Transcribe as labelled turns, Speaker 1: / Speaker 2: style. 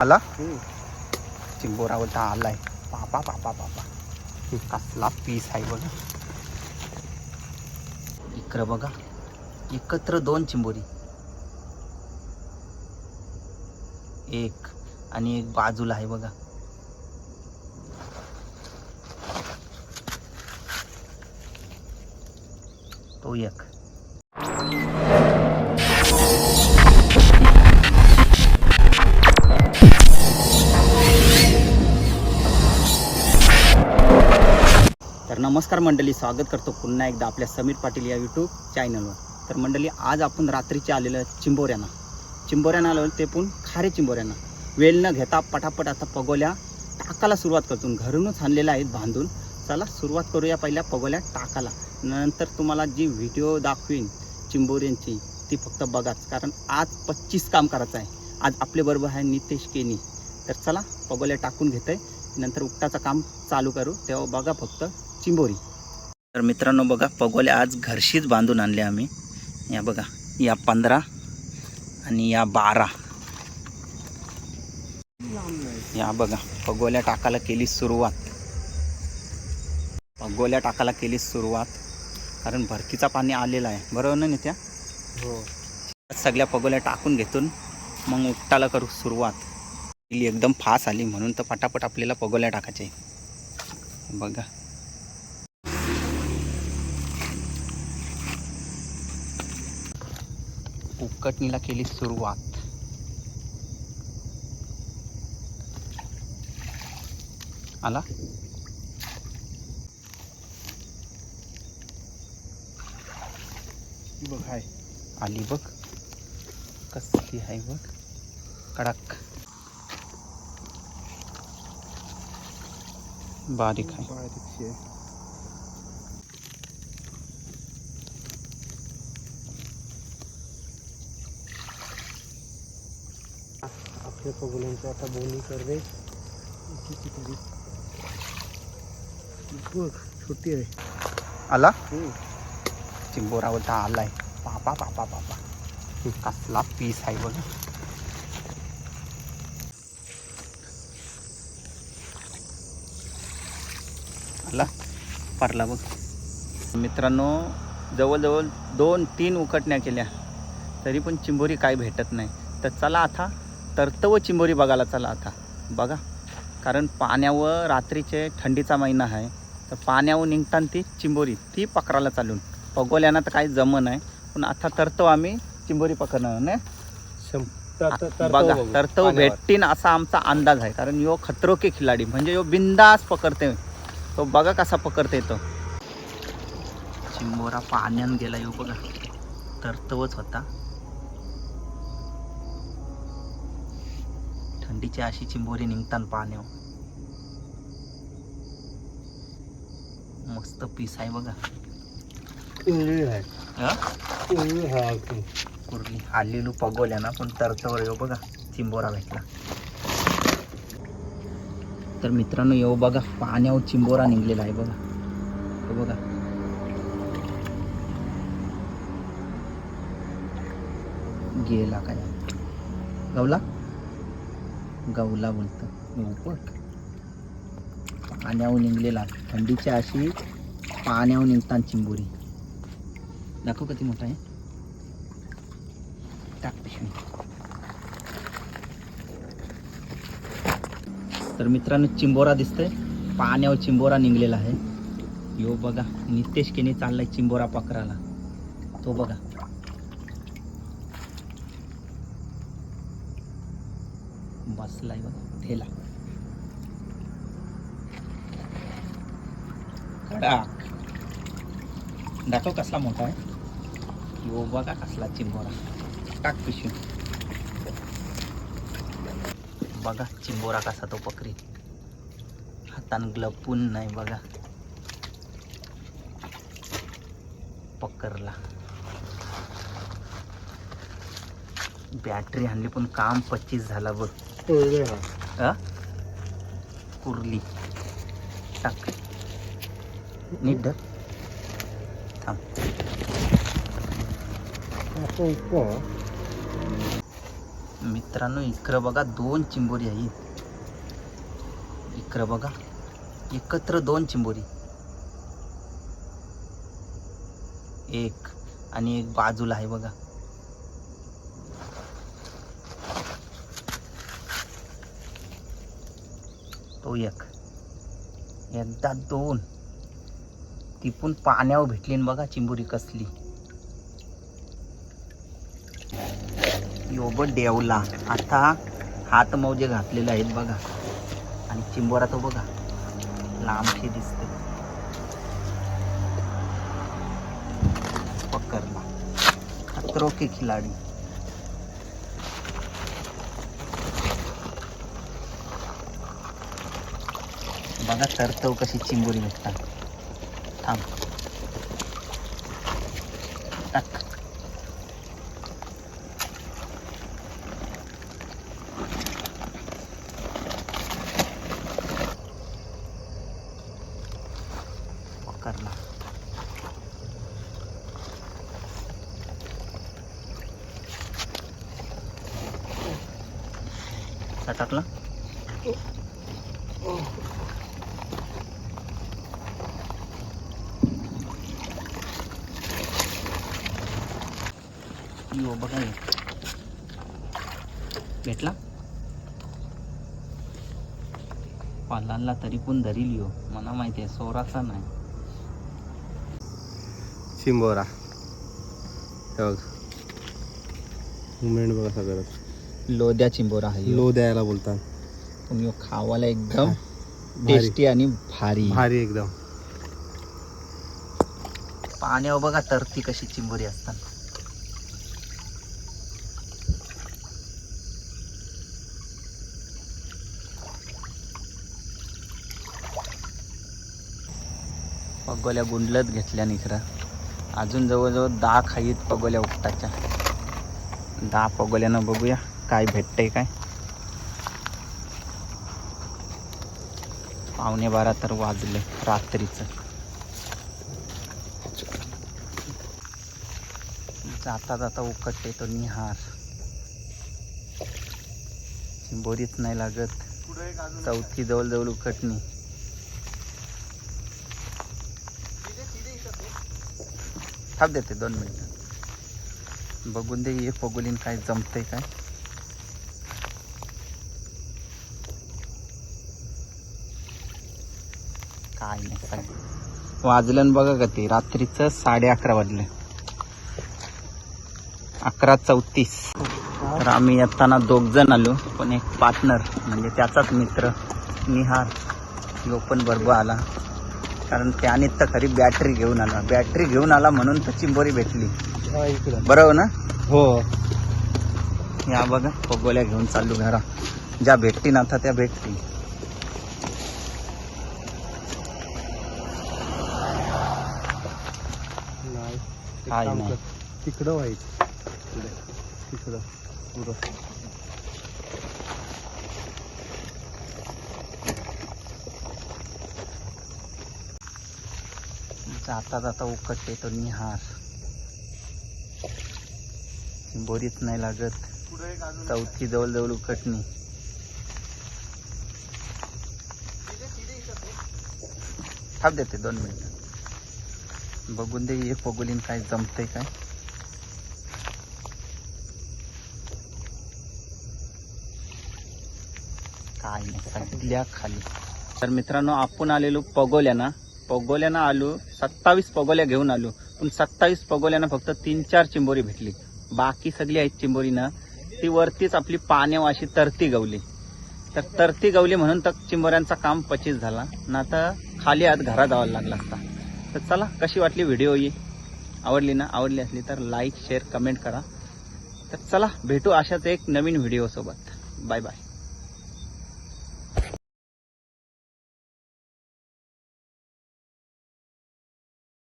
Speaker 1: आला? चिंबोरावरता आलाय. पापा पापा पापा. कसला पीस आहे बघा. इकडं बघा. एकत्र दोन चिंबोरी. एक आणि एक बाजूला आहे बघा. तो एक. नमस्कार मंडळी स्वागत करतो पुन्हा एकदा आपल्या समीर पाटील या यूट्यूब चॅनलवर तर मंडळी आज आपण रात्रीचे आलेलं चिंबोऱ्यांना. चिंबोऱ्यांना आलो ते पण खारे चिंबोऱ्यांना. वेळ न घेता पटापट आता पगोल्या टाकाला सुरुवात करतो. घरूनच आणलेल्या आहेत बांधून. चला सुरुवात करूया पहिल्या पगोल्या टाकाला नंतर तुम्हाला जी व्हिडिओ दाखवीन चिंबोऱ्यांची ती फक्त बघाच. कारण आज पच्चीस काम करायचं आहे. आज आपल्याबरोबर आहे नितेश केनी. तर चला पगोल्या टाकून घेतोय. नंतर उपटाचं काम चालू करू. तेव्हा बघा फक्त चिंबोरी. तर मित्रांनो बघा पगोल्या आज घरशीच बांधून आणले आम्ही. या बघा या पंधरा आणि या बारा. या बघा पगोल्या टाकायला केली सुरुवात. पगोल्या टाकायला केली सुरुवात. कारण भरतीचा पाणी आलेला आहे. बरोबर ना नित्या?
Speaker 2: हो.
Speaker 1: सगळ्या पगोल्या टाकून घेतून मग उपटाला करू सुरुवात. एकदम फास्ट आली म्हणून तर पटापट आपल्याला पगोल्या टाकायचे. बघा. उकटणीला केली सुरुवात. आला?
Speaker 2: बघ हाय.
Speaker 1: आली बघ. कसली आहे बघ. कडक. बारीक आहे.
Speaker 2: बारीकशी आपल्या पगोल्यांची आता बोनी कर रे कितीतरी बघ छोटी आहे.
Speaker 1: आला?
Speaker 2: हम्म.
Speaker 1: चिंबोरावरता आलाय. पापा पापा पापा. कसला पीस आहे बघ. आला? पारला बघ. मित्रांनो जवळजवळ दोन तीन उकटण्या केल्या. तरी पण चिंबोरी काय भेटत नाही. तर चला आता तरतव चिंबोरी बघायला चला आता. बघा. कारण पाण्यावर रात्रीचे थंडीचा महिना आहे. तर पाण्यावर निघताना ती चिंबोरी ती पकडायला चालून. पगोल्यानं तर काही जमं नाही. पण आता तरतो आम्ही चिंबोरी पकडणार ना
Speaker 2: शं- तर- तर- तर-
Speaker 1: बघा
Speaker 2: बघू.
Speaker 1: तरतो
Speaker 2: पाण्यावर.
Speaker 1: भेटतीन असा आमचा अंदाज आहे. कारण यो खतरो के खिलाडी म्हणजे यो बिंदास पकडते तो बघा कसा पकडते तो. चिंबोरा पाण्यान गेला यो बघा. तरतवच होता. थंडीची अशी चिंबोरी निघतान पाण्यावर. मस्त पीस आहे बघा. हा? कुर्ली आलेलू पगोल्या ना पण तरतवर येऊ बघा. चिंबोरा भेटला. तर मित्रांनो येऊ बघा. पाण्यावर चिंबोरा निघलेला आहे बघा. बघा. गेला काय? गवला? गवला बोलतं. उपट पाण्यावर निघलेला. थंडीची अशी पाण्यावर निघतात चिंबोरी. दाखव किती मोठा आहे? टाक तर मित्रांनो चिंबोरा दिसतंय. पाण्यावर चिंबोरा निघलेला आहे. यो बघा नितेश केने चाललाय चिंबोरा पकराला तो बघा. बसलाय बघा ठेला. कडक दाखव कसला मोठा आहे. यो बघा कसला चिंबोरा. टाक पिशवी. बघा चिंबोरा कसा तो पकरी. हातान ग्लपून नाही बघा. पकरला. बॅटरी आणली पण काम पच्चीस झाला बघ.
Speaker 2: आहे.
Speaker 1: अ? कुर्ली टाक. नीट धर. थांब. मित्रांनो इकडं बघा दोन चिंबोरी आहेत. इकडं बघा. एकत्र दोन चिंबोरी. एक आणि एक बाजूला आहे बघा. तो एक एकदा दोन. ती पण पाण्यावर भेटली बघा चिंबुरी कसली. योब डेवला आता हात मौजे घातलेले आहेत बघा. आणि चिंबोरा तो बघा. लांबशी दिसते पकडला. खतरो के खिलाडी. बघा तरतव कशी चिंबोरी भेटतात थांब टाक पकडला टाकला यो बघा हे. भेटला? पालांना तरी पण धरील यो. मला माहिती आहे सोराचा नाही.
Speaker 2: चिंबोरा हे बघ. मुमेंट बघा सगळं.
Speaker 1: लोद्या चिंबोरा आहे ह्यो.
Speaker 2: लो द्यायला बोलतात.
Speaker 1: पण यो खावाला एकदम. टेस्टी आणि भारी.
Speaker 2: भारी एकदम.
Speaker 1: पाण्यावर बघा तरती कशी चिंबोरी असतात. पगोल्या गुंडलत घेतल्या निखरा. अजून जवळजवळ दहा खाईत पगोल्या उपटाच्या दहा पगोल्यानं बघूया काय भेटतंय काय. पावणे बारा तर वाजले रात्रीचं. जाता जाता उकटते तो निहार. बोरीच नाही लागत. चौथी जवळजवळ उकटणी. थांब देते दोन मिनटं. बघून दे एक पगुलीन काय जमतंय काय? काय नाही वाजलं बघा का ते रात्रीचं साडे अकरा वाजले. अकरा चौतीस. तर आम्ही येताना दोघ जण आलो पण एक पार्टनर म्हणजे त्याचाच मित्र निहार तो पण बरोबर आला. कारण त्याने तर खरी बॅटरी घेऊन आला. बॅटरी घेऊन आला म्हणून तर चिंबोरी भेटली. बरोबर ना?
Speaker 2: हो.
Speaker 1: या बघा पगोल्या घेऊन चाललो घरा. ज्या भेटतील आता त्या भेटतील.
Speaker 2: तिकडं व्हायचं. तिकडे तिकडं. पुरं
Speaker 1: जाता जाता उकटते तो निहार. बोरीच नाही लागत. चौथी जवळ जवळ उकटणी थांब देते दोन मिनिट. बघून दे हे बघुलीन काय जमतंय काय? काय नाही सगळ्या खाली. तर मित्रांनो आपण आलेलो पगोल्याना पगोल्यानं आलो सत्तावीस पगोल्या घेऊन आलो पण सत्तावीस पगोल्यानं फक्त तीन चार चिंबोरी भेटली. बाकी सगळी आहेत चिंबोरीनं. ती वरतीच आपली पाण्यावाशी तरती गवली. तर तरती गवली म्हणून तर चिंबोऱ्यांचा काम पचीस झाला. ना तर खाली आत घरा जावं लागला असता. तर चला कशी वाटली व्हिडिओ ही? आवडली ना? आवडली असली तर लाईक शेअर कमेंट करा. तर चला भेटू अशाच एक नवीन व्हिडिओसोबत. Bye bye